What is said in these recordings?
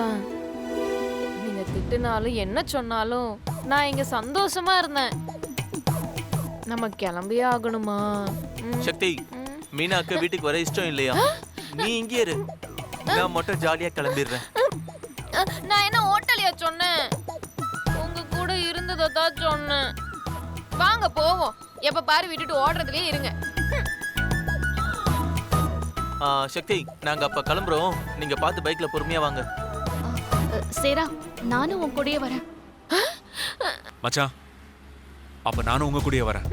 தான். நீங்க திட்டுனாலும் என்ன சொன்னாலும் நான் இங்க சந்தோஷமா இருந்தேன். நம்ம கிளம்பியே ஆகணுமா? ம், சக்தி. மீனாக்கு வீட்டுக்கு வர இஷ்டம் இல்லையா? நீ இங்கே இரு. நான் மட்டும் ஜாலியா கிளம்பிடுறேன். அஹ், நான் என்ன ஹோட்டலையா சொன்னேன்? உங்க கூட இருந்ததை தான் சொன்னேன். வாங்க போவோம். எப்ப பாரு விட்டுட்டு ஓடுறதுலயே இருங்க. ஆ, சக்தி நாங்க அப்ப கிளம்புறோம். நீங்க பார்த்து பைக்ல பொறுமையா வாங்க. சேரா நானும் உன் கூடயே வரேன். மச்சான் அப்ப நானும் உங்க கூடயே வரேன்.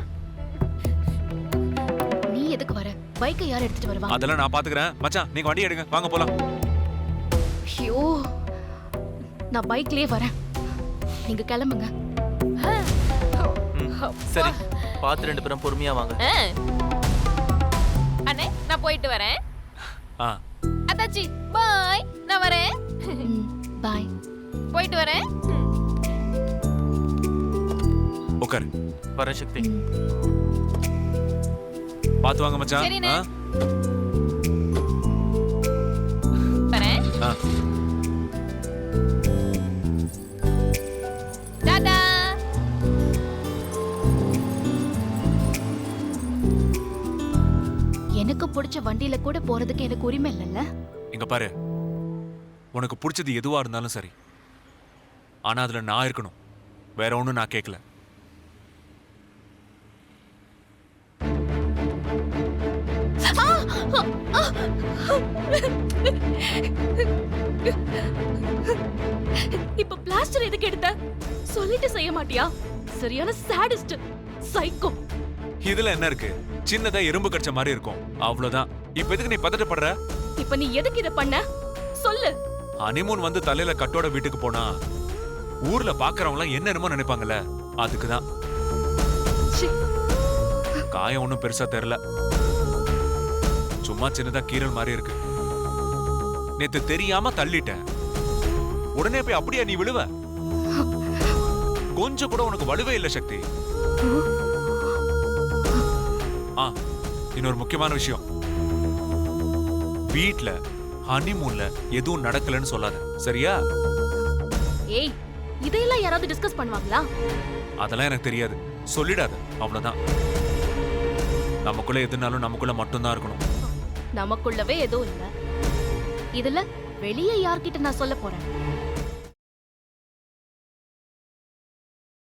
நீ எதுக்கு வர? பைக்கை யார் எடுத்துட்டு வருவா? அதெல்லாம் நான் பாத்துக்கிறேன். மச்சான் நீங்க வண்டி எடுங்க. வாங்க போலாம். ஐயோ நான் பைக்லயே வரேன். நீங்க கிளம்புங்க. சரி. பார்த்து ரெண்டு பேரும் பொறுமையா வாங்க. அண்ணே நான் போயிட்டு வரேன். ஆ. அத்தாச்சி பாய். நான் வரேன். பாய். போயிட்டு வரேன். உட்காரு வரேன் சக்தி. பாத்து வாங்க மச்சான். சரிண்ணே. வரேன். ஆ. டாடா. எனக்கு பிடிச்ச வண்டியில கூட போறதுக்கு எனக்கு உரிமை இல்லைல்ல? இங்க பாரு. உனக்கு பிடிச்சது எதுவா இருந்தாலும் சரி. ஆனா அதுல நான் இருக்கணும். வேற ஒண்ணும் நான் கேட்கல இப்ப பிளாஸ்டர் எதுக்கு எடுத்த? சொல்லிட்டு செய்ய மாட்டியா? சரியான சாடிஸ்ட் சைக்கோ இதுல என்ன இருக்கு? சின்னதா எறும்பு கடிச்ச மாதிரி இருக்கும். அவ்வளவுதான். இப்ப எதுக்கு நீ பதட்டப்படுற? இப்ப நீ எதுக்கு இத பண்ண? சொல்லு. ஹனிமூன் வந்து தலையில கட்டோட வீட்டுக்கு போனா ஊர்ல பாக்குறவங்க எல்லாம் என்ன என்னமோ நினைப்பாங்கல்ல? அதுக்குதான். காயம் ஒண்ணும் பெருசா தெரியல. சும்மா சின்னதா கீரல் மாதிரி இருக்கு. நேத்து தெரியாம தள்ளிட்டேன். உடனே போய் அப்படியே நீ விழுவ? கொஞ்சம் கூட உனக்கு வலுவே இல்ல சக்தி. ஆ இன்னொரு முக்கியமான விஷயம். வீட்ல ஹனிமூன்ல எதுவும் நடக்கலன்னு சொல்லாத. சரியா? ஏய் இதையெல்லாம் யாராவது டிஸ்கஸ் பண்ணுவாங்களா? அதெல்லாம் எனக்கு தெரியாது. சொல்லிடாத. அவ்வளவுதான். நமக்குள்ள எதுனாலும் நமக்குள்ள மட்டும்தான் இருக்கணும். நமக்குள்ளவே எதுவும் இல்ல. இதுல வெளியே யார்கிட்ட நான் சொல்ல போறேன்?